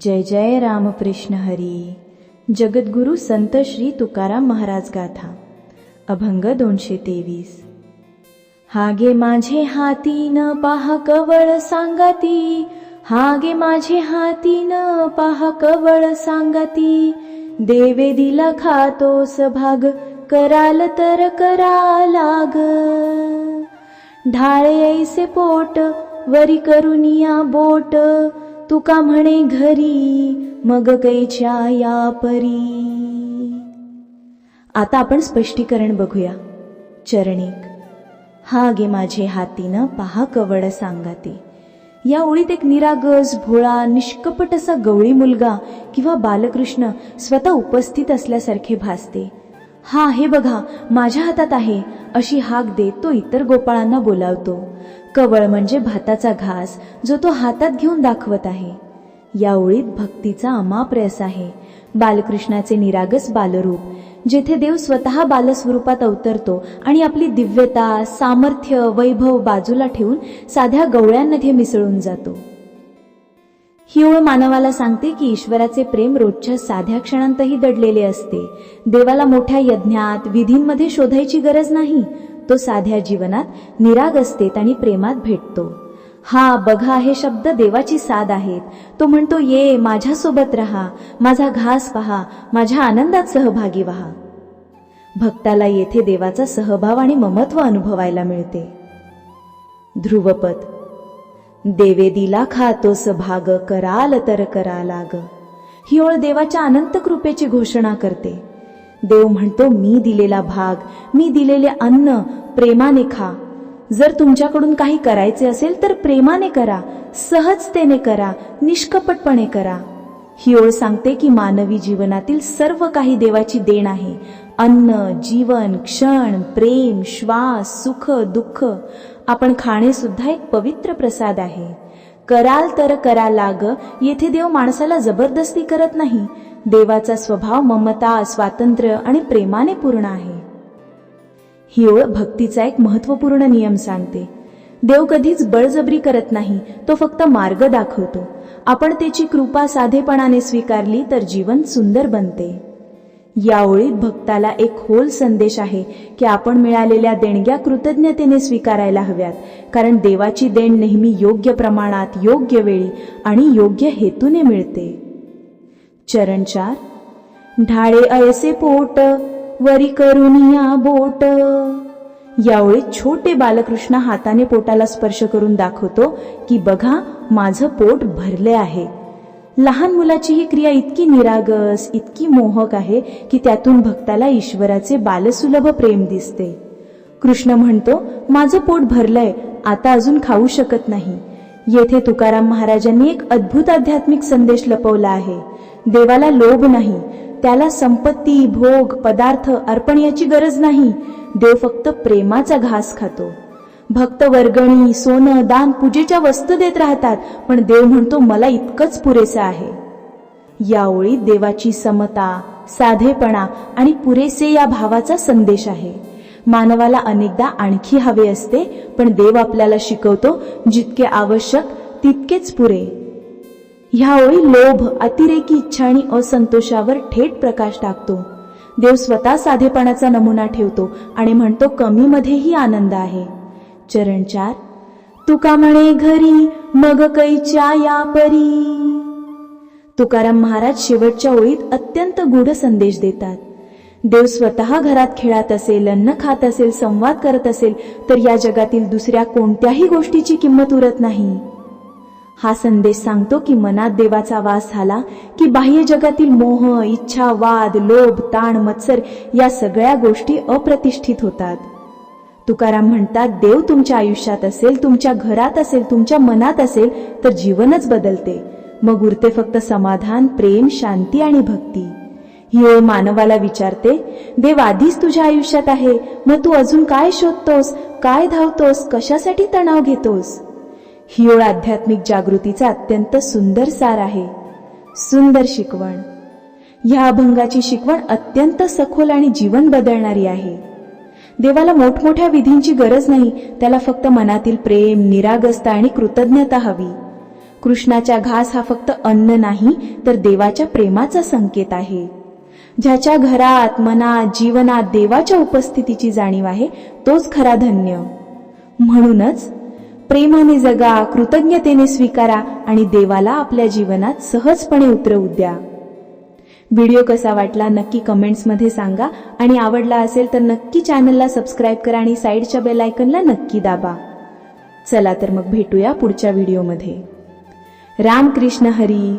जय जय रामकृष्ण हरी. जगद्गुरु संत श्री तुकाराम महाराज गाथा. अभंग दोनशे तेवीस. हागे माझे हाती न पाहा कवळ सांगाती. हागे माझे हाती न पाहा कवळ सांगाती. देवे दिला खातोस भाग कराल तर करा लाग ढाळे ऐसे पोट वरी करुनिया बोट. तुका म्हणे घरी? मग कैच्या या परी. आता आपण स्पष्टीकरण बघूया. चरणिक हा गे माझे हातीनं पहा कवड सांगाते. या ओळीत एक निरागस भोळा निष्कपट असा गवळी मुलगा किंवा बालकृष्ण स्वतः उपस्थित असल्यासारखे भासते. हा हे बघा माझ्या हातात आहे. अशी हाक देत तो इतर गोपाळांना बोलावतो. कवळ म्हणजे भाताचा घास जो तो हातात घेऊन दाखवत आहे. या ओळीत भक्तीचा अमाप रस आहे. बालकृष्णाचे निरागस बालरूप जेथे देव स्वतः बालस्वरूपात अवतरतो आणि आपली दिव्यता सामर्थ्य वैभव बाजूला ठेवून साध्या गवळ्यांमध्ये मिसळून जातो. ही ओळ मानवाला सांगते की ईश्वराचे प्रेम रोजच्या साध्या क्षणांतही दडलेले असते. देवाला मोठ्या यज्ञात विधींमध्ये शोधायची गरज नाही. तो साध्या जीवनात निरागसतेत आणि प्रेमात भेटतो. हा बघा हे शब्द देवाची साद आहेत. तो म्हणतो ये माझ्यासोबत राहा. माझा घास पहा. माझ्या आनंदात सहभागी व्हा. भक्ताला येथे देवाचा सहभाव आणि ममत्व अनुभवायला मिळते. ध्रुवपद देवेदीला खातोस भाग कराल तर करा लाग ही ओळ देवाच्या अनंत कृपेची घोषणा करते. देव म्हणतो मी दिलेला भाग मी दिलेले अन्न प्रेमाने खा. जर तुमच्याकडून काही करायचे असेल तर प्रेमाने करा सहजतेने करा निष्कपटपणे करा. ही ओळ सांगते की मानवी जीवनातील सर्व काही देवाची देण आहे. अन्न जीवन क्षण प्रेम श्वास सुख दुःख. आपण खाणे सुद्धा एक पवित्र प्रसाद आहे. कराल तर करा लाग येथे देव माणसाला जबरदस्ती करत नाही. देवाचा स्वभाव ममता स्वातंत्र्य आणि प्रेमाने पूर्ण आहे. ही ओळ भक्तीचा एक महत्त्वपूर्ण नियम सांगते. देव कधीच बळजबरी करत नाही तो फक्त मार्ग दाखवतो. आपण त्याची कृपा साधेपणाने स्वीकारली तर जीवन सुंदर बनते. या ओळीत भक्ताला एक खोल संदेश आहे की आपण मिळालेल्या देणग्या कृतज्ञतेने स्वीकारायला हव्यात. कारण देवाची देण नेहमी योग्य प्रमाणात योग्य वेळी आणि योग्य हेतूने मिळते. चरण चार. ढाळे अयसे पोट वरी करून या बोट. यावेळी छोटे बालकृष्ण हाताने पोटाला स्पर्श करून दाखवतो की बघा माझं पोट भरले आहे. लहान मुलाची ही क्रिया इतकी निरागस इतकी मोहक आहे की त्यातून भक्ताला ईश्वराचे बालसुलभ प्रेम दिसते. कृष्ण म्हणतो माझं पोट भरलंय आता अजून खाऊ शकत नाही. येथे तुकाराम महाराजांनी एक अद्भुत आध्यात्मिक संदेश लपवला आहे. देवाला लोभ नाही त्याला संपत्ती भोग पदार्थ अर्पण याची गरज नाही. देव फक्त प्रेमाचा घास खातो. भक्त वर्गणी सोनं दान पूजेच्या वस्तू देत राहतात. पण देव म्हणतो मला इतकंच पुरेसं आहे. या ओळीत देवाची समता साधेपणा आणि पुरेसे या भावाचा संदेश आहे. मानवाला अनेकदा आणखी हवे असते पण देव आपल्याला शिकवतो जितके आवश्यक तितकेच पुरे. ह्या ओळी लोभ अतिरेकी इच्छा आणि असंतोषावर थेट प्रकाश टाकतो. देव स्वतः साधेपणाचा नमुना ठेवतो आणि म्हणतो कमीमध्येही आनंद आहे. चरण चार. तुका म्हणे घरी मग कैच्या या परी तुकाराम महाराज शेवटच्या ओळीत अत्यंत गूढ संदेश देतात. देव स्वतः घरात खेळात असेल अन्न खात असेल संवाद करत असेल तर या जगातील दुसऱ्या कोणत्याही गोष्टीची किंमत उरत नाही. हा संदेश सांगतो की मनात देवाचा वास झाला की बाह्य जगातील मोह इच्छा वाद लोभ ताण मत्सर या सगळ्या गोष्टी अप्रतिष्ठित होतात. तुकाराम म्हणतात देव तुमच्या आयुष्यात असेल तुमच्या घरात असेल तुमच्या मनात असेल तर जीवनच बदलते. मग उरते फक्त समाधान प्रेम शांती आणि भक्ती. ही ओळ मानवाला विचारते देव आधीच तुझ्या आयुष्यात आहे. मग तू अजून काय शोधतोस? काय धावतोस? कशासाठी तणाव घेतोस? ही ओळ आध्यात्मिक जागृतीचा अत्यंत सुंदर सार आहे. सुंदर शिकवण. ह्या अभंगाची शिकवण अत्यंत सखोल आणि जीवन बदलणारी आहे. देवाला मोठमोठ्या विधींची गरज नाही त्याला फक्त मनातील प्रेम निरागसता आणि कृतज्ञता हवी. कृष्णाच्या घास हा फक्त अन्न नाही तर देवाच्या प्रेमाचा संकेत आहे. ज्याच्या घरात मनात जीवनात देवाच्या उपस्थितीची जाणीव आहे तोच खरा धन्य. म्हणूनच प्रेमाने जगा कृतज्ञतेने स्वीकारा आणि देवाला आपल्या जीवनात सहजपणे उतरवू द्या. व्हिडिओ कसा वाटला नक्की कमेंट्समध्ये सांगा. आणि आवडला असेल तर नक्की चॅनलला सबस्क्राईब करा आणि साईडच्या बेल आयकनला नक्की दाबा. चला तर मग भेटूया पुढच्या व्हिडिओमध्ये. रामकृष्ण हरी.